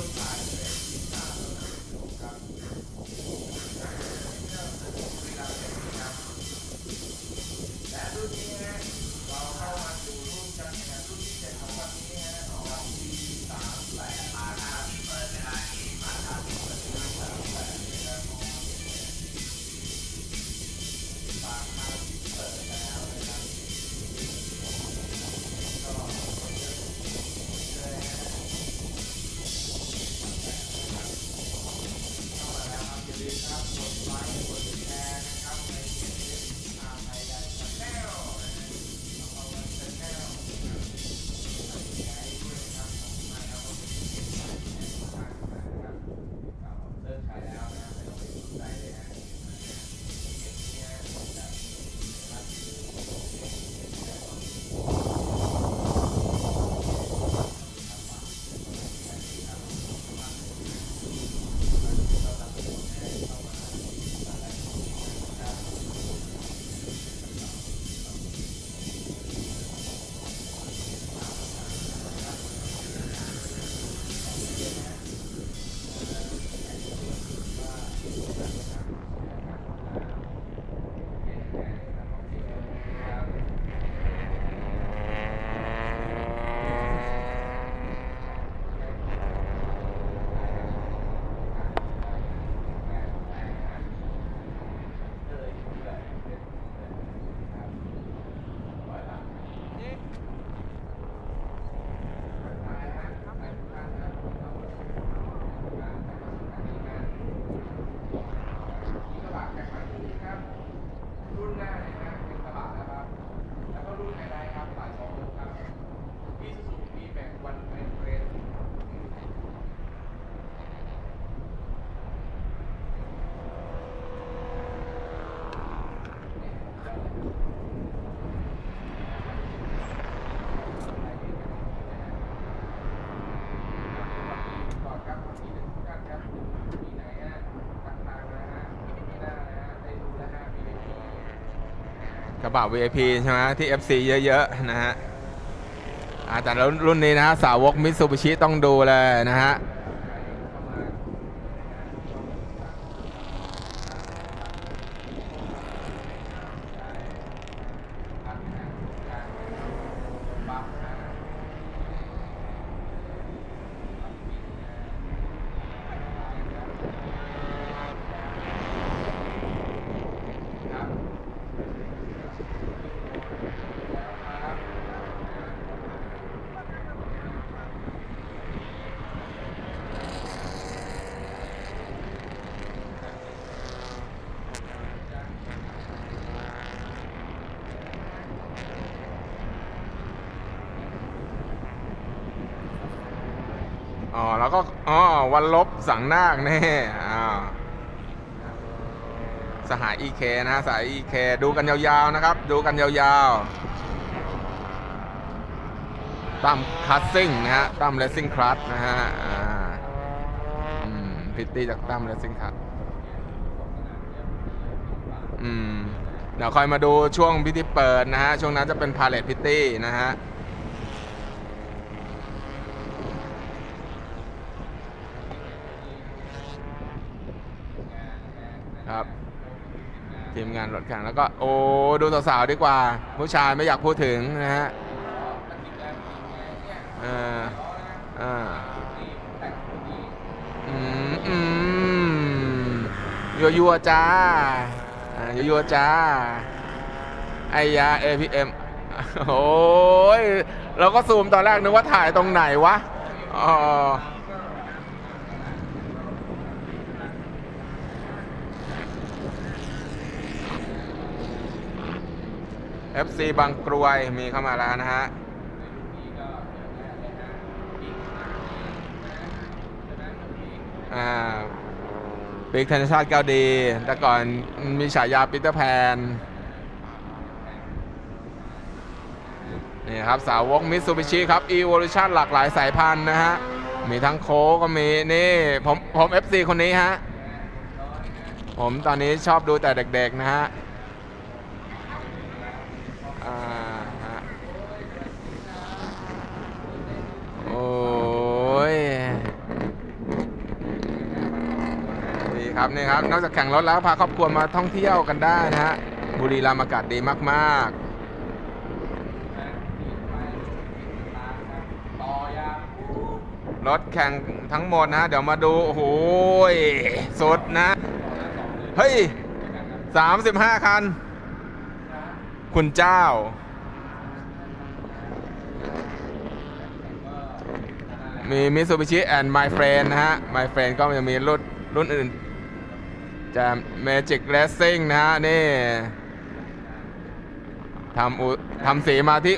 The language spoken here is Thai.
ก ระบะ VIP ใช่ไหมที่ FC เยอะๆนะฮะแต่รุ่นรุ่นนี้นะฮะสาวกมิตซูบิชิต้องดูเลยนะฮะ อ๋อ แล้วก็ อ๋อ วันลบสังนาคแน่อ้าสหายอีเคนะฮะสหายอีเคดูกันยาวๆนะครับ ดูกันยาวๆตั้มคัสซิ่งนะฮะตั้มเลสซิ่งคลัสนะฮะอ่าอืมพิตตี้จากตั้มเลสซิ่งคลัสอืมเดี๋ยวคอยมาดูช่วงพิธีเปิดนะฮะ ช่วงนั้นจะเป็นพาเลทพิตตี้นะฮะ ครับ ทีมงานรถแข่งแล้วก็โอ้ดูสาวๆดีกว่า ผู้ชายไม่อยากพูดถึงนะฮะออเอออืมอืมยัวยัวจ้าอ่ายัวยัวจ้าไอยา APM โอ้ยเราก็ซูมตอนแรกนึกว่าถ่ายตรงไหนวะอ๋อ FC บางกรวยมีเข้ามาแล้วนะฮะอ่าปีกธนชาติแก้วดี แต่ก่อนมีฉายาปีเตอร์แพน นี่ครับสาวกมิตซูบิชิครับ Evolution หลากหลายสายพันธุ์นะฮะ มีทั้งโคกก็มี นี่ผมผม FC คนนี้ฮะ ผมตอนนี้ชอบดูแต่เด็กๆนะฮะ อ่าฮะโอ้ย ครับนี่ครับนอกจากแข่งรถแล้วพาครอบครัวมาท่องเที่ยวกันได้นะฮะบุรีรัมย์อากาศดีมากๆ รถแข่งทั้งหมดนะ เดี๋ยวมาดูโอ้โหสุดนะ เฮ้ย35คัน คุณเจ้ามี Mitsubishi and My Friend นะฮะ My Friend ก็ยังมีรุ่นรุ่นอื่น จะ Magic Racing นะฮะนี่ทำอุทำสีมาที่